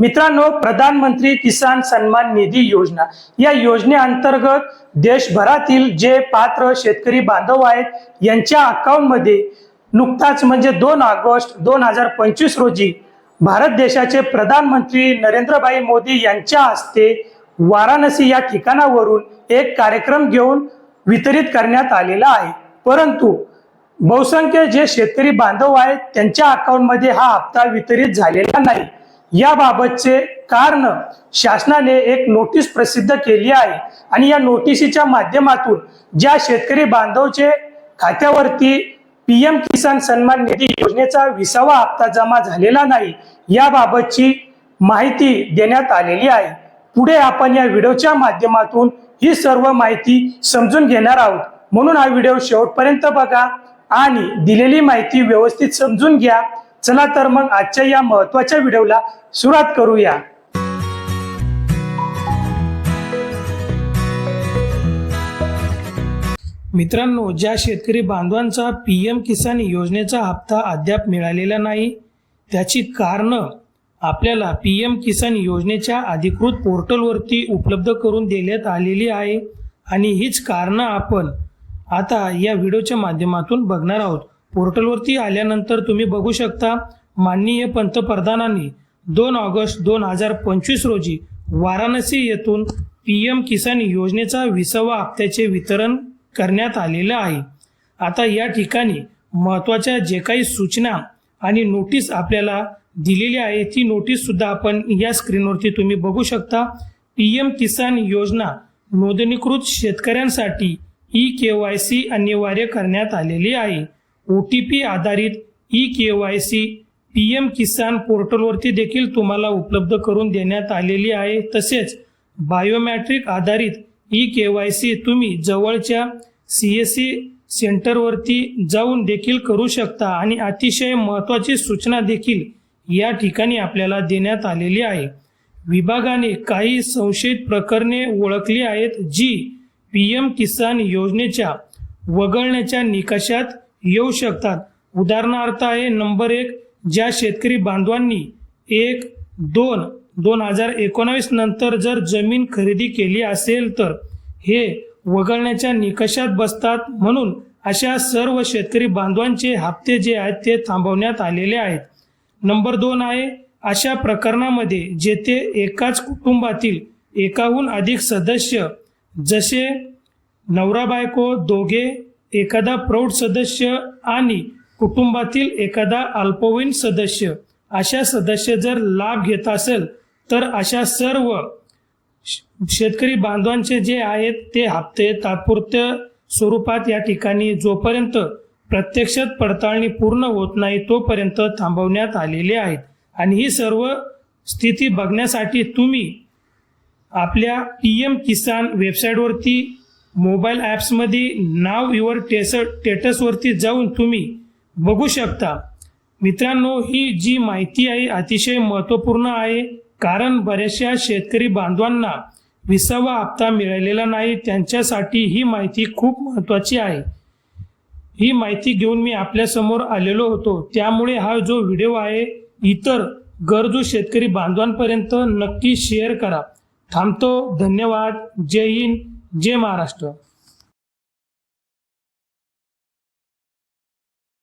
मित्रांनो प्रधानमंत्री किसान सन्मान निधी योजना. या योजनेअंतर्गत देशभरातील जे पात्र शेतकरी बांधव आहेत यांच्या अकाउंटमध्ये नुकताच म्हणजे दोन ऑगस्ट दोन हजार पंचवीस रोजी भारत देशाचे प्रधानमंत्री नरेंद्रभाई मोदी यांच्या हस्ते वाराणसी या ठिकाणावरून एक कार्यक्रम घेऊन वितरित करण्यात आलेला आहे. परंतु बहुसंख्य जे शेतकरी बांधव आहेत त्यांच्या अकाउंटमध्ये हा हप्ता वितरित झालेला नाही. याबाबतचे कारण शासनाने एक नोटीस प्रसिद्ध केली आहे. आणि या नोटिसीच्या माध्यमातून ज्या शेतकरी बांधवचे खात्यावरती पीएम किसान सन्मान निधी योजनेचा विसावा हप्ता जमा झालेला नाही याबाबतची माहिती देण्यात आलेली आहे. पुढे आपण या व्हिडिओच्या माध्यमातून ही सर्व माहिती समजून घेणार आहोत. म्हणून हा व्हिडिओ शेवटपर्यंत बघा आणि दिलेली माहिती व्यवस्थित समजून घ्या. चला तर मग आजच्या या महत्त्वाच्या व्हिडिओला सुरुवात करूया. मित्रांनो ज्या शेतकरी बांधवांचा पी एम किसान योजनेचा हप्ता अद्याप मिळालेला नाही त्याची कारणं आपल्याला पी एम किसान योजनेच्या अधिकृत पोर्टलवरती उपलब्ध करून देण्यात आलेली आहे. आणि हीच कारणं आपण आता या व्हिडिओच्या माध्यमातून बघणार आहोत. पोर्टलवरती आल्यानंतर तुम्ही बघू शकता माननीय पंतप्रधानांनी दोन ऑगस्ट दोन हजार पंचवीस रोजी वाराणसी येथून पी एम किसान योजनेचा विसावा हप्त्याचे वितरण करण्यात आलेलं आहे. आता या ठिकाणी महत्त्वाच्या जे काही सूचना आणि नोटीस आपल्याला दिलेली आहे ती नोटीससुद्धा आपण या स्क्रीनवरती तुम्ही बघू शकता. पी एम किसान योजना नोंदणीकृत शेतकऱ्यांसाठी ई के वाय सी अनिवार्य करण्यात आलेली आहे. ओ टी पी आधारित E K Y C P M Kisan पोर्टलवरती देखील तुम्हाला उपलब्ध करून देण्यात आलेली आहे. तसेच बायोमॅट्रिक आधारित ई के वाय सी तुम्ही जवळच्या सी एस सी सेंटरवरती जाऊन देखील करू शकता आणि अतिशय महत्त्वाची सूचना देखील या ठिकाणी आपल्याला देण्यात आलेली आहे. विभागाने काही संशयित प्रकरणे ओळखली आहेत जी पी एम किसान योजनेच्या वगळण्याच्या निकषात येऊ शकतात. उदाहरणार्थ आहे नंबर एक ज्या शेतकरी बांधवांनी एक दोन दोन हजार एकोणावीस नंतर जर जमीन खरेदी केली असेल तर हे वगळण्याच्या निकषात बसतात म्हणून अशा सर्व शेतकरी बांधवांचे हप्ते जे आहेत ते थांबवण्यात आलेले आहेत. नंबर दोन आहे अशा प्रकरणामध्ये जेथे एकाच कुटुंबातील एकाहून अधिक सदस्य जसे नवरा बायको दोघे एखादा प्रौढ सदस्य आणि कुटुंबातील एखादा अल्पवयीन सदस्य अशा सदस्य जर लाभ घेत असेल तर अशा सर्व श- शेतकरी बांधवांचे जे आहेत ते हप्ते तात्पुरत्या स्वरूपात या ठिकाणी जोपर्यंत प्रत्यक्षात पडताळणी पूर्ण होत नाही तोपर्यंत थांबवण्यात आलेले आहेत. आणि ही सर्व स्थिती बघण्यासाठी तुम्ही आपल्या पी एम किसान वेबसाईटवरती मोबाईल ॲप्समध्ये नाव युअर टेस टेटसवरती जाऊन तुम्ही बघू शकता. मित्रांनो ही जी माहिती आहे अतिशय महत्त्वपूर्ण आहे. कारण बऱ्याचशा शेतकरी बांधवांना विसावा हप्ता मिळालेला नाही. त्यांच्यासाठी ही माहिती खूप महत्त्वाची आहे. ही माहिती घेऊन मी आपल्यासमोर आलेलो होतो. त्यामुळे हा जो व्हिडिओ आहे इतर गरजू शेतकरी बांधवांपर्यंत नक्की शेअर करा. थांबतो. धन्यवाद. जय हिंद. जय महाराष्ट्र.